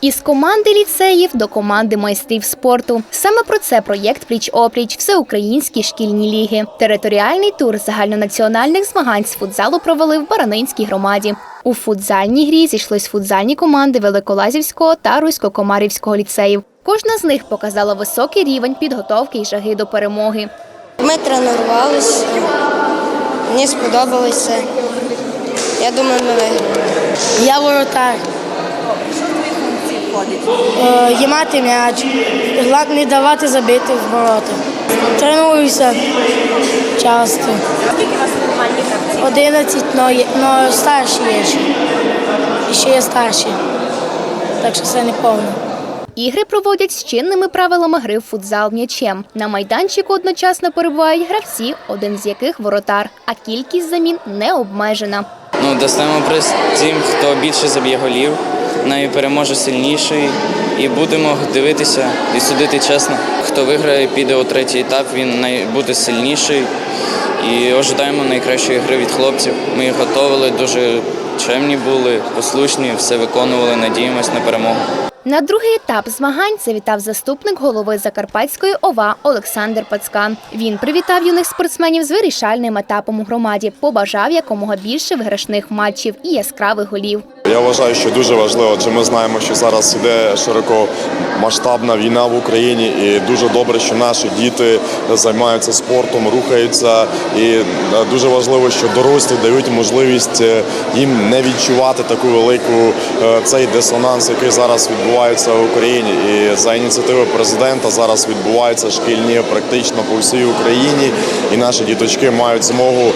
Із команди ліцеїв до команди майстрів спорту. Саме про це проєкт Пліч-опліч Всеукраїнські шкільні ліги. Територіальний тур загальнонаціональних змагань з футзалу провели в Баранинській громаді. У футзальній грі зійшлись футзальні команди Великолазівського та Русько-Комарівського ліцеїв. Кожна з них показала високий рівень підготовки і жаги до перемоги. Ми тренувалися, мені сподобалося. Я думаю, ми виграємо. Я воротар. Е, Їмати м'яч, не давати забити в ворота. Тренуюся часто. Скільки у вас нормальні гравці? 11, но, но старші є ще. І ще є старші. Так що це не повно. Ігри проводять з чинними правилами гри в футзал м'ячем. На майданчику одночасно перебувають гравці, один з яких воротар, а кількість замін не обмежена. Ну, достаємо приз тим, хто більше заб'є голів, най переможе сильніший. І будемо дивитися і судити чесно. Хто виграє, піде у третій етап, він буде сильніший. І ожидаємо найкращої гри від хлопців. Ми їх готували, дуже чемні були, послушні, все виконували, надіємось на перемогу. На другий етап змагань завітав заступник голови Закарпатської ОВА Олександр Пацкан. Він привітав юних спортсменів з вирішальним етапом у громаді, побажав якомога більше виграшних матчів і яскравих голів. Я вважаю, що дуже важливо, адже ми знаємо, що зараз іде широкомасштабна війна в Україні, і дуже добре, що наші діти займаються спортом, рухаються. І е, дуже важливо, що дорослі дають можливість е, їм не відчувати таку велику е, цей дисонанс, який зараз відбувається в Україні. І за ініціативи президента зараз відбуваються шкільні практично по всій Україні, і наші діточки мають змогу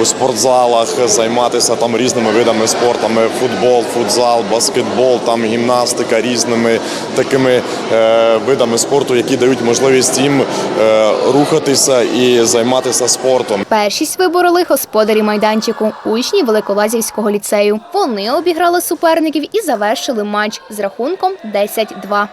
у спортзалах займатися там різними видами спорту, футбол, футзал, баскетбол, там гімнастика, різними такими е, видами спорту, які дають можливість їм е, рухатися і займатися спортом. Першість вибороли господарі майданчику, учні Великолазівського ліцею. Вони обіграли суперників і завершили матч з рахунком 10-2.